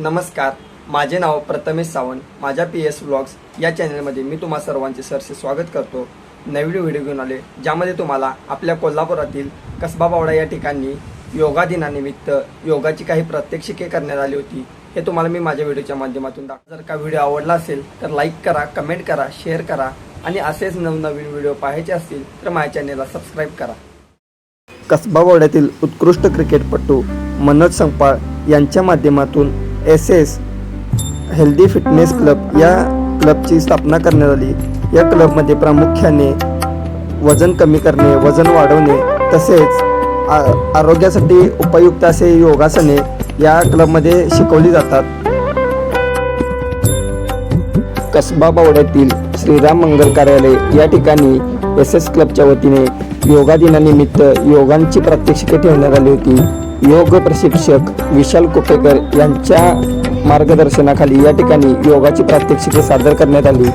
नमस्कार माझे नाव प्रथमेश सावंत. माझ्या पी एस व्लॉग्स या चॅनलमध्ये मी तुम्हा सर्वांचे सरसे स्वागत करतो. नवीन व्हिडिओ घेऊन आले ज्यामध्ये तुम्हाला आपल्या कोल्हापुरातील कसबा बावडा या ठिकाणी योगा दिनानिमित्त योगाची काही प्रात्यक्षिके करण्यात आली होती. हे तुम्हाला मी माझ्या व्हिडिओच्या माध्यमातून दाख जर का व्हिडिओ आवडला असेल तर लाईक करा कमेंट करा शेअर करा आणि असेच नवनवीन व्हिडिओ पाहायचे असतील तर माझ्या चॅनेलला सबस्क्राईब करा. कसबावड्यातील उत्कृष्ट क्रिकेटपटू मनोज संपाळ यांच्या माध्यमातून S S healthy fitness club या क्लबची स्थापना करण्यात आली. या क्लबमध्ये प्रामुख्याने वजन कमी करणे वजन वाढवणे तसेच आ- आरोग्यासाठी उपयुक्त असे योगासने या क्लबमध्ये शिकवली जातात. कसबा बावड्यातील श्रीराम मंगल कार्यालय या ठिकाणी एस एस क्लबच्या वतीने योगा दिनानिमित्त योगांची प्रात्यक्षिके ठेवण्यात आली होती. योग प्रशिक्षक विशाल कुपेकर यांच्या मार्गदर्शनाखाली या ठिकाणी योगाची प्रात्यक्षिके सादर करण्यात आली.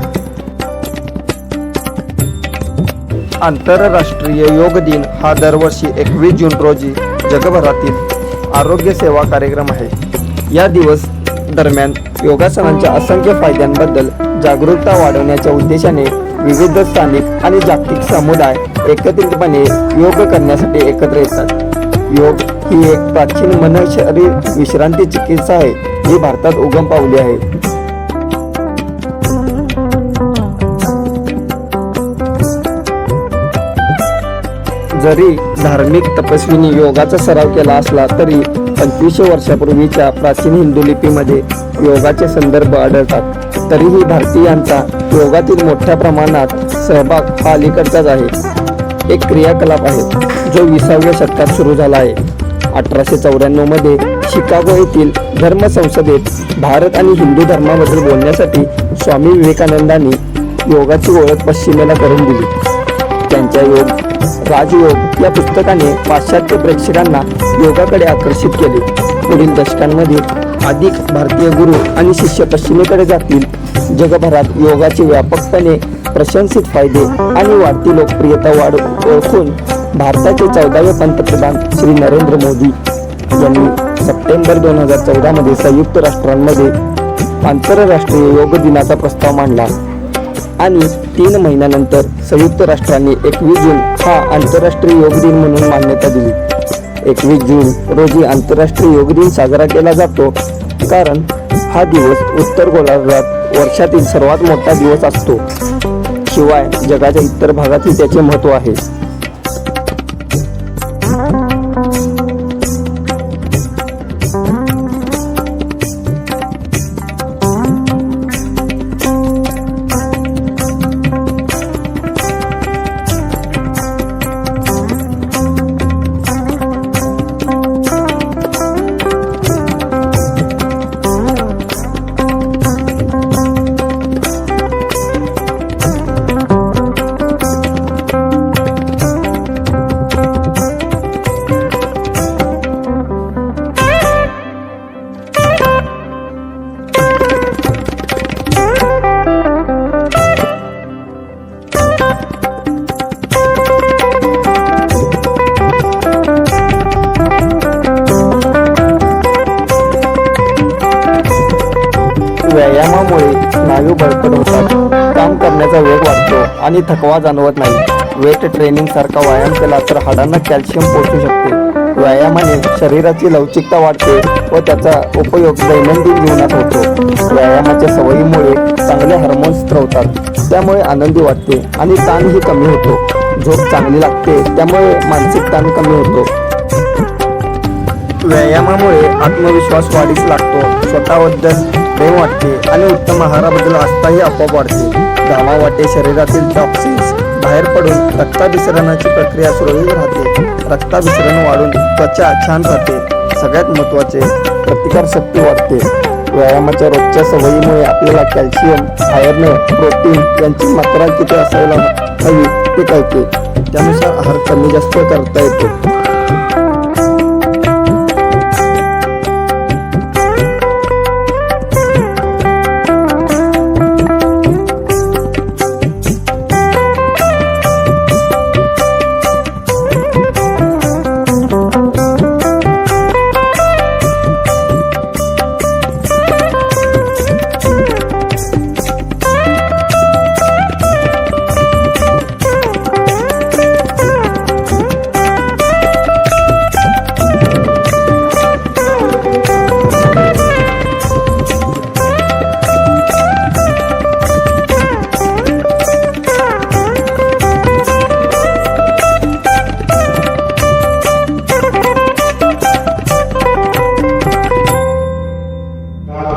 आंतरराष्ट्रीय योग दिन हा दरवर्षी एकवीस जून रोजी जगभरातील आरोग्य सेवा कार्यक्रम आहे. या दिवस दरम्यान योगासनांच्या असंख्य फायद्यांबद्दल जागरूकता वाढवण्याच्या उद्देशाने विविध स्थानिक आणि जागतिक समुदाय एकत्रितपणे योग करण्यासाठी एकत्र येतात. योग ही एक प्राचीन मन शरीर विश्रांती चिकित्सा आहे जी भारतात उगम पावली आहे. जरी धार्मिक तपस्वींनी योगाचा सराव केला असला तरी पंचवीसशे वर्षापूर्वीच्या प्राचीन हिंदू लिपीमध्ये योगाचे संदर्भ आढळतात. तरीही भारतीयांचा योगातील मोठ्या प्रमाणात सहभाग हा अलीकडचाच आहे. एक क्रियाकलाप आहे जो विसाव्या शतकात सुरू झाला आहे. अठराशे चौऱ्याण्णवमध्ये शिकागो येथील धर्म संसदेत भारत आणि हिंदू धर्माबद्दल बोलण्यासाठी स्वामी विवेकानंदांनी योगाची ओळख पश्चिमेला करून दिली. त्यांच्या योग राजयोग या पुस्तकाने पाश्चात्य प्रेक्षकांना योगाकडे आकर्षित केले. पुढील दशकांमध्ये अधिक भारतीय गुरु आणि शिष्य पश्चिमेकडे जातील. जगभरात योगाचे व्यापकपणे प्रशंसित फायदे आणि वाढती लोकप्रियता वाढ ओळखून भारताचे चौदावे पंतप्रधान श्री नरेंद्र मोदी यांनी सप्टेंबर दोन हजार चौदामध्ये संयुक्त राष्ट्रांमध्ये आंतरराष्ट्रीय योग दिनाचा प्रस्ताव मांडला. आणि तीन महिन्यानंतर संयुक्त राष्ट्रांनी एकवीस जून हा आंतरराष्ट्रीय योग दिन म्हणून मान्यता दिली. एकवीस जून रोजी आंतरराष्ट्रीय योग दिन साजरा केला जातो. कारण हा दिवस उत्तर गोलार्धात वर्षातील सर्वात मोठा दिवस असतो. शिवाय जगाच्या इतर भागातही त्याचे महत्त्व आहे. स्नायू बळकट होतात. काम करण्याचा वेग वाढतो आणि थकवा जाणवत नाही. वेट ट्रेनिंग सारखा व्यायाम केला तर हाडांना कॅल्शियम पोचू शकते. व्यायामाने शरीराची लवचिकता वाढते व त्याचा उपयोग दैनंदिन जीवनात होतो. व्यायामाच्या सवयीमुळे चांगले हार्मोन्स स्त्रवतात त्यामुळे आनंदी वाटते आणि ताणही कमी होतो. झोप चांगली लागते त्यामुळे मानसिक ताण कमी होतो. व्यायामामुळे आत्मविश्वास वाढीस लागतो. स्वतःबद्दल प्रेम वाटते आणि उत्तम आहाराबद्दल आस्थाही आपोआप वाढते. घामा वाटे शरीरातील टॉक्सिन्स बाहेर पडून रक्ताभिसरणाची प्रक्रिया सुरळीत राहते. रक्ताभिसरण वाढून त्वचा छान राहते. सगळ्यात महत्त्वाचे प्रतिकारशक्ती वाढते. व्यायामाच्या रोजच्या सवयीमुळे आपल्याला कॅल्शियम आयर्न प्रोटीन यांची मात्रा किती असायला हवी ते कळते. त्यानुसार आहार कमी जास्त करता येतो.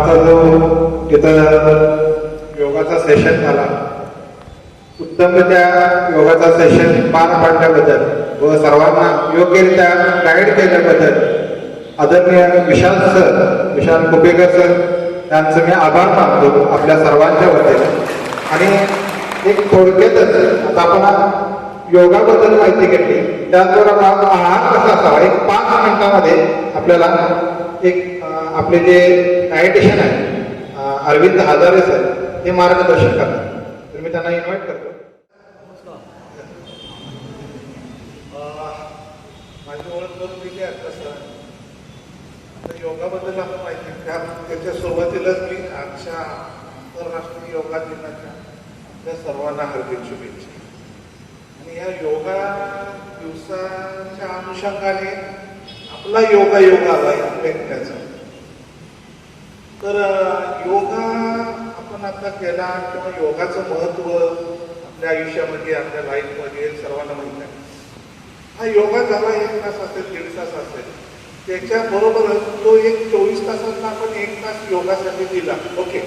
आमचा जो तिथं योगाचा सेशन झाला उत्तम त्या योगाचा सेशन पार पाडल्याबद्दल व सर्वांना योग्यरित्या गाईड केल्याबद्दल आदरणीय विशाल सर विशाल कुपेकर सर त्यांचं मी आभार मानतो आपल्या सर्वांच्या वतीने. आणि एक थोडक्यातच आता आपण योगाबद्दल माहिती घेतली. त्याचबरोबर आहार कसा असावा? एक पाच मिनिटामध्ये आपल्याला एक आपले जे डायटिशियन आहे अरविंद हजारे सर हे मार्गदर्शन करतात. तर मी त्यांना इन्व्हाइट करतो. माझी ओळख करून दिली आहे तसं तर योगाबद्दल आपण माहिती त्या त्याच्या सुरुवातीलाच मी आजच्या आंतरराष्ट्रीय योगा दिनाच्या आपल्या सर्वांना हार्दिक शुभेच्छा. आणि या योगा दिवसाच्या अनुषंगाने आपला योगा योगा आला या व्यक्त्याचा तर योगा आपण आता केला किंवा योगाचं महत्त्व आपल्या आयुष्यामध्ये आपल्या लाईफमध्ये सर्वांना माहीत आहे. हा योगा झाला एक तास असेल दीड तास असेल. त्याच्याबरोबरच तो एक चोवीस तासाचा आपण एक तास योगासाठी दिला. ओके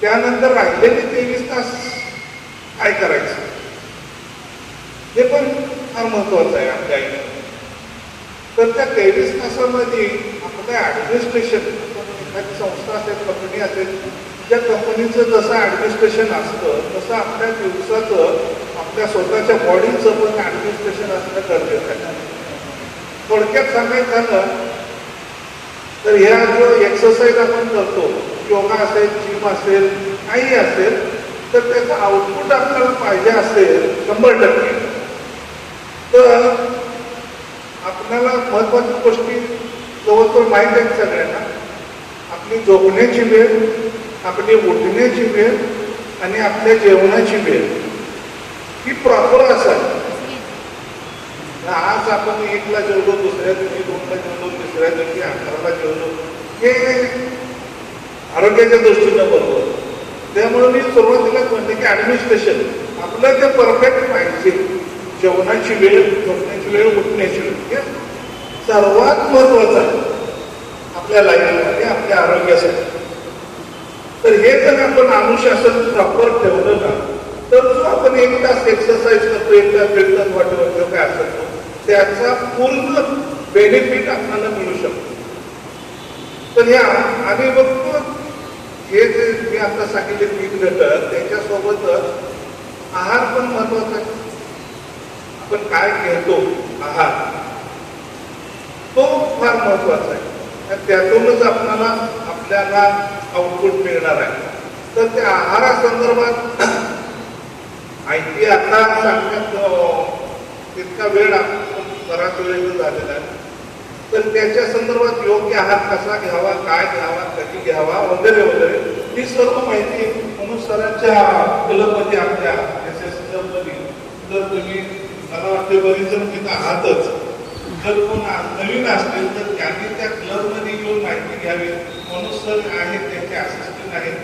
त्यानंतर राहिलेले तेवीस तास काय करायचं? हे पण फार महत्वाचं आहे आपल्या आयुष्यात तर त्या तेवीस तासामध्ये आपलं ॲडमिनिस्ट्रेशन एखादी कंपनी असेल. त्या कंपनीचं जसं ॲडमिनिस्ट्रेशन असतं तसं आपल्या दिवसाचं आपल्या स्वतःच्या बॉडीचं पण ॲडमिनिस्ट्रेशन असणं गरजेचं आहे. थोडक्यात सांगायचं झालं तर ह्या जो एक्सरसाइज आपण करतो योगा असेल जिम असेल काही असेल तर त्याचं आउटपुट आपल्याला पाहिजे असेल शंभर टक्के. तर आपल्याला महत्त्वाच्या गोष्टी जवळजवळ माहीत आहेत सगळ्यांना. आपली झोपण्याची वेळ आपली उठण्याची वेळ आणि आपल्या जेवणाची वेळ ही प्रॉपर असावी आज आपण एकला जेवलो दुसऱ्या दिवशी दोनला जेवलो तिसऱ्या दिवशी अकराला जेवलो हे आरोग्याच्या दृष्टीनं बरोबर. त्यामुळे मी सुरुवातीलाच म्हणते की ॲडमिनिस्ट्रेशन आपलं जे परफेक्ट पाहिजे जेवणाची वेळ झोपण्याची वेळ उठण्याची वेळ हे सर्वात महत्वाचं आहे. आपल्या लाईफमध्ये आपल्या आरोग्यासाठी. तर हे जर आपण अनुशासन प्रॉपर ठेवलं ना तर जो आपण एक तास एक्सरसाइज करतो एक तास दीड तास वाटत काय असतो त्याचा पूर्ण बेनिफिट आपल्याला मिळू शकतो. तर या आणि बघतो हे जे मी आता सांगितले तीन घटक त्याच्यासोबतच आहार पण महत्त्वाचा आहे. आपण काय घेतो आहार. तो फार महत्त्वाचा आहे. त्यातूनच आपल्याला आपल्याला आउटपुट मिळणार आहे. तर त्या आहारासंदर्भात माहिती आता सांगण्यात तितका वेळ बराच वेळ झालेला आहे. तर त्याच्या संदर्भात योग्य आहार कसा घ्यावा काय घ्यावा कधी घ्यावा वगैरे वगैरे ही सर्व माहिती म्हणून सरांच्या क्लबमध्ये आपल्या एस एस क्लबमध्ये जर तुम्ही मला वाटते बरीच जण तिथं आहातच. जर कोण नवीन असतील तर त्यांनी त्या क्लबमध्ये येऊन माहिती घ्यावी. म्हणून सर आहेत त्यांचे असिस्टंट आहेत.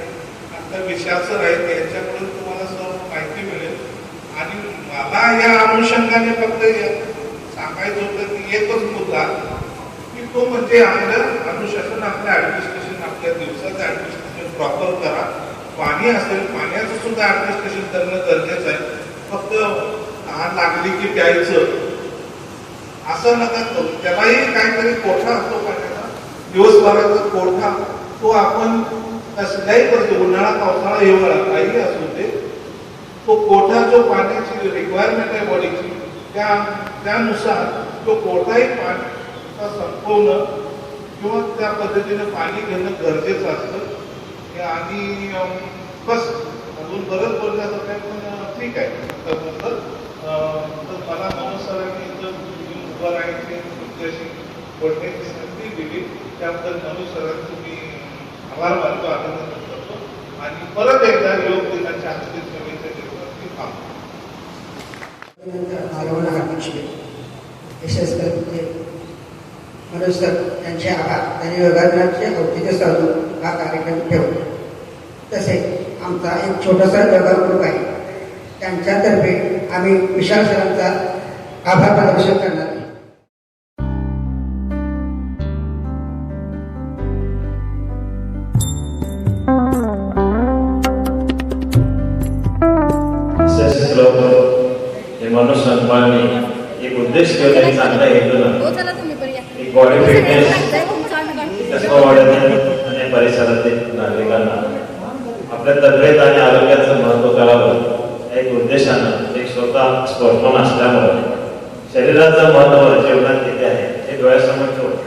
आता विशाल आहेत यांच्याकडून तुम्हाला सर्व माहिती मिळेल. आणि मला या अनुषंगाने फक्त सांगायचं होतं की एकच मुद्दा की तो म्हणजे आपलं अनुशासन आपलं ऍडमिनिस्ट्रेशन आपल्या दिवसाचं ऍडमिनिस्ट्रेशन प्रॉपर करा. पाणी असेल पाण्याचं सुद्धा ऍडमिनिस्ट्रेशन करणं गरजेचं आहे. फक्त लागली की प्यायचं. असं नका करू. त्यालाही काहीतरी कोठा असतो पाण्याचा दिवसभराचा कोठा तो आपण कसल्याही करतो उन्हाळा पावसाळा हिवाळा काही असू दे तो कोठा जो पाण्याची रिक्वायरमेंट आहे बॉडीची त्या त्यानुसार तो कोठाही पाणी संपवणं किंवा त्या पद्धतीनं पाणी घेणं गरजेचं असतं. आणि बस अजून बरंच बोलण्यासारखं आहे पण ठीक आहे. तर मला मनोज सरांनी इथं येऊन उभं राहायची तुमच्याशी बोलण्याची संधी दिली. त्याबद्दल मनोज सरांचं मी आभार मानतो अभिनंदन करतो. आणि परत एकदा योग दिनाच्या हार्दिक सभेच्या दिवसावरती थांबतो. मालवण हार्दिक शुभेच्छा मनोज सर यांचे आभार त्यांनी योगासनाचे औचित्य साधून हा कार्यक्रम ठेवला तसेच आमचा एक छोटासा योगा ग्रुप आहे. त्यांच्यातर्फे आम्ही विशाल सरांचा आभार प्रदर्शन करणार म्हणजे आणि परिसरातील नागरिकांना आपल्या तब्येत आणि आरोग्याचं महत्त्व कळावं. एक उद्देशानं एक स्वतः स्पर्धन असल्यामुळे शरीराचं महत्त्व जीवनात किती आहे हे डोळ्यासमोर ठेवतो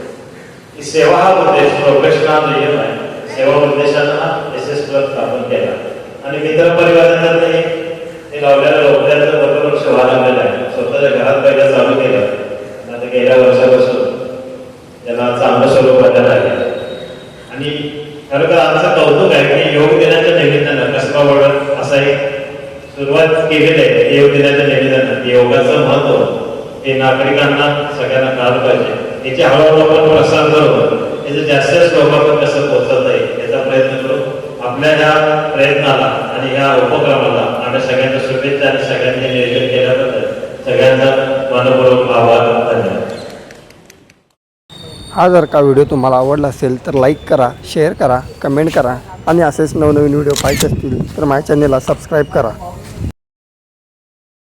की सेवा हा उद्देश प्रोफेशनल नियम आहे. सेवा उद्देशानं हा एस एस क्लब स्थापन केला. आणि मित्र परिवारांनी ते लावलेल्या रोपड्याचं वटवृक्ष व्हायला लागलेलं आहे. स्वतःच्या घरात पहिलं चालू केलं. आता गेल्या वर्षापासून त्याला चांगलं स्वरूप आलेलं आहे आणि खरं तर आमचं कौतुक आहे की योग दिनाच्या निमित्तानं कसबा वडद असा एक सुरुवात केलेली आहे योग दिनाच्या निमित्तानं योगाचं महत्त्व हे नागरिकांना सगळ्यांना कळलं पाहिजे. याचे हळूहळू आपण प्रसार करू. याचं जास्तीत लोकांपर्यंत कसं पोहोचवता येईल याचा प्रयत्न करू. आपल्या ह्या प्रयत्नाला आणि ह्या उपक्रमाला आम्ही सगळ्यांच्या शुभेच्छा आणि सगळ्यांनी नियोजन केल्याबद्दल सगळ्यांचा मनपूर्वक आभार धन्यवाद. हा जर का व्हिडिओ तुम्हाला आवडला असेल तर लाईक करा शेअर करा कमेंट करा आणि असेच नवनवीन व्हिडिओ पाहिजे असतील तर माझ्या चॅनेलला सबस्क्राईब करा.